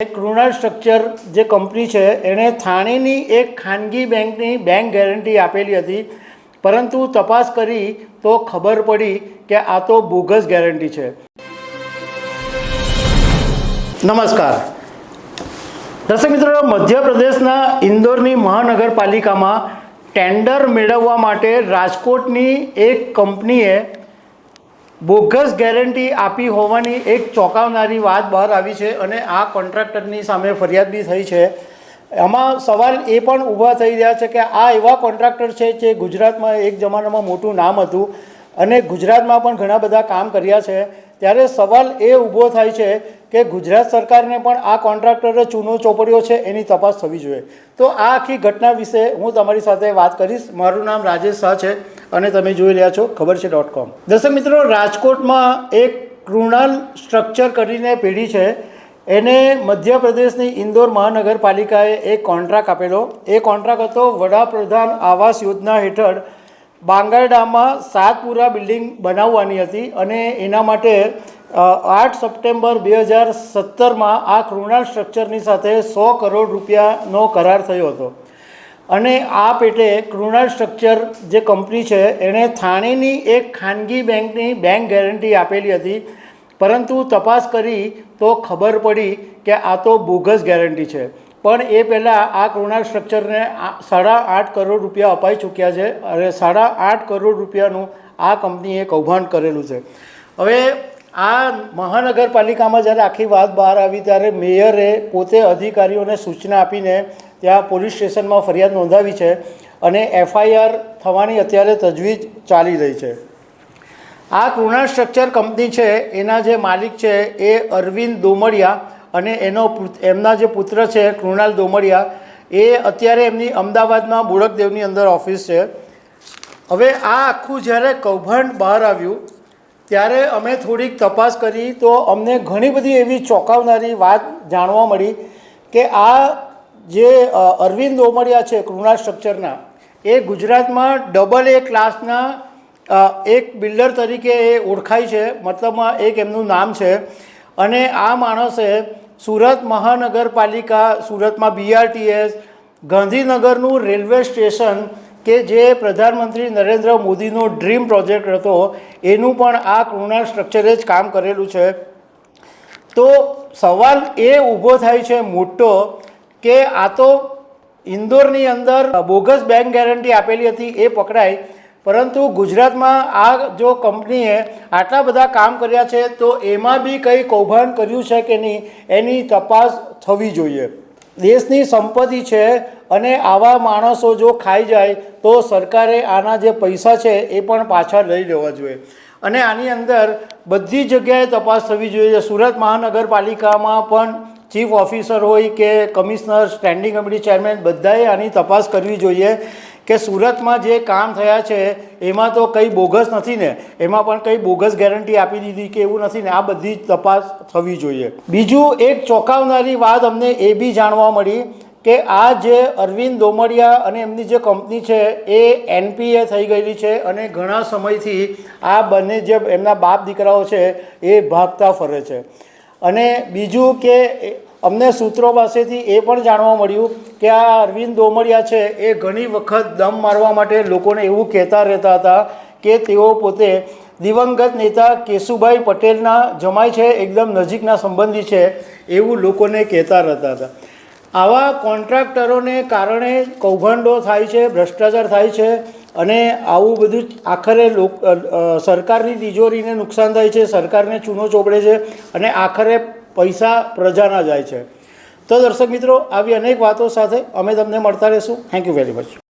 Krunal structure જે company છે, એણે થાણેની એક ખાનગી બેંકની બેંક ગેરંટી આપેલી હતી. પરંતુ તપાસ કરી તો ખબર પડી કે આ તો બોગસ ગેરંટી છે. નમસ્કાર. દર્શક મિત્રો, મધ્યપ્રદેશના ઇન્દોરની મહાનગરપાલિકામાં ટેન્ડર મેળવવા માટે રાજકોટની એક કંપનીએ બોગસ ગેરંટી આપી હોવાની એક ચોંકાવનારી વાત બહાર આવી છે અને આ કોન્ટ્રાક્ટરની સામે ફરિયાદ બી થઈ છે. આમાં સવાલ એ પણ ઊભા થઈ રહ્યા છે કે આ એવા કોન્ટ્રાક્ટર છે જે ગુજરાતમાં એક જમાનામાં મોટું નામ હતું અને ગુજરાતમાં પણ ઘણા બધા કામ કર્યા છે. ત્યારે સવાલ એ ઊભો થાય છે કે ગુજરાત સરકારને પણ આ કોન્ટ્રાક્ટરે ચૂનો ચોપડ્યો છે એની તપાસ થવી જોઈએ. તો આ આખી ઘટના વિશે હું તમારી સાથે વાત કરીશ. મારું નામ રાજેશ શાહ છે. અને તમે જોઈ રહ્યા છો, ખબર છે ડોટ કોમ દર્શક મિત્રો, રાજકોટમાં એક કૃણાલ સ્ટ્રક્ચર કરીને પેઢી છે. એને મધ્યપ્રદેશની ઇન્દોર મહાનગરપાલિકાએ એક કોન્ટ્રાક્ટ આપેલો. એ કોન્ટ્રાક્ટ હતો વડાપ્રધાન આવાસ યોજના હેઠળ બાંગરડામાં સાતપુરા બિલ્ડિંગ બનાવવાની હતી અને એના માટે આઠ સપ્ટેમ્બર બે હજાર સત્તરમાં આ કૃણાલ સ્ટ્રક્ચરની સાથે સો કરોડ રૂપિયાનો કરાર થયો હતો. અને આ પેટે કૃણાલ સ્ટ્રક્ચર જે કંપની છે, એણે થાણેની એક ખાનગી બેંકની બેંક ગેરંટી આપેલી હતી. પરંતુ તપાસ કરી તો ખબર પડી કે આ તો બોગસ ગેરંટી છે. પણ એ પહેલાં આ કૃણાલ સ્ટ્રક્ચરને સાડા આઠ કરોડ રૂપિયા અપાઈ ચૂક્યા છે અને સાડા આઠ કરોડ રૂપિયાનું આ કંપનીએ કૌભાંડ કરેલું છે. હવે આ મહાનગરપાલિકામાં જ્યારે આખી વાત બહાર આવી ત્યારે મેયરે પોતે અધિકારીઓને સૂચના આપીને ત્યાં પોલીસ સ્ટેશનમાં ફરિયાદ નોંધાવી છે અને એફઆઈઆર થવાની અત્યારે તજવીજ ચાલી રહી છે. આ કૃણાલ સ્ટ્રક્ચર કંપની છે, એના જે માલિક છે એ અરવિંદ દોમડિયા અને એનો એમના જે પુત્ર છે કૃણાલ દોમડિયા, એ અત્યારે એમની અમદાવાદમાં બોડકદેવની અંદર ઓફિસ છે. હવે આ આખું જ્યારે કૌભાંડ બહાર આવ્યું, ત્યારે અમે થોડીક તપાસ કરી તો અમને ઘણી બધી એવી ચોંકાવનારી વાત જાણવા મળી કે આ જે અરવિંદ ઓમડિયા છે કૃણા સ્ટ્રક્ચરના એ ગુજરાતમાં ડબલ એ ક્લાસના એક બિલ્ડર તરીકે એ ઓળખાય છે. મતલબમાં એક એમનું નામ છે. અને આ માણસે સુરત મહાનગરપાલિકા, સુરતમાં બીઆરટીએસ ગાંધીનગરનું રેલવે સ્ટેશન કે જે પ્રધાનમંત્રી નરેન્દ્ર મોદીનો ડ્રીમ પ્રોજેક્ટ હતો, એનું પણ આ કૃણા સ્ટ્રક્ચરે જ કામ કરેલું છે. તો સવાલ એ ઊભો થાય છે, મોટો કે આ તો ઇન્દોરની અંદર બોગસ બેંક ગેરંટી આપેલી હતી, એ પકડાય પરંતુ ગુજરાતમાં આ જો કંપનીએ આટલા બધા કામ કર્યા છે, તો એમાં બી કંઈ કૌભાંડ કર્યું છે કે નહીં, એની તપાસ થવી જોઈએ. દેશની સંપત્તિ છે અને આવા માણસો જો ખાઈ જાય, તો સરકારે આના જે પૈસા છે, એ પણ પાછા લઈ લેવા જોઈએ. અને આની અંદર બધી જગ્યાએ તપાસ થવી જોઈએ. સુરત મહાનગરપાલિકામાં પણ ચીફ ઓફિસર હોય કે કમિશનર, સ્ટેન્ડિંગ કમિટી ચેરમેન, બધાએ આની તપાસ કરવી જોઈએ કે સુરતમાં જે કામ થયા છે, એમાં તો કંઈ બોગસ નથી ને. એમાં પણ કંઈ બોગસ ગેરંટી આપી દીધી કે એવું નથી ને. આ બધી જ તપાસ થવી જોઈએ. બીજું એક ચોંકાવનારી વાત અમને એ બી જાણવા મળી કે આ જે અરવિંદ દોમડિયા અને એમની જે કંપની છે, એ એનપીએ થઈ ગયેલી છે અને ઘણા સમયથી આ બંને જે એમના બાપ દીકરાઓ છે, એ ભાગતા ફરે છે. અને બીજું કે અમને સૂત્રો પાસેથી એ પણ જાણવા મળ્યું કે આ અરવિંદ દોમડિયા છે, એ ઘણી વખત દમ મારવા માટે લોકોને એવું કહેતા રહેતા હતા કે તેઓ પોતે દિવંગત નેતા કેશુભાઈ પટેલના જમાય છે, એકદમ નજીકના સંબંધી છે, એવું લોકોને કહેતા રહેતા હતા. આવા કોન્ટ્રાક્ટરોને કારણે કૌભાંડો થાય છે, ભ્રષ્ટાચાર થાય છે અને આવું બધું આખરે લોક સરકારની તિજોરીને નુકસાન થાય છે, સરકારને ચૂનો ચોપડે છે અને આખરે પૈસા પ્રજાના જાય છે. તો દર્શક મિત્રો, આવી અનેક વાતો સાથે અમે તમને મળતા રહીશું. Thank you very much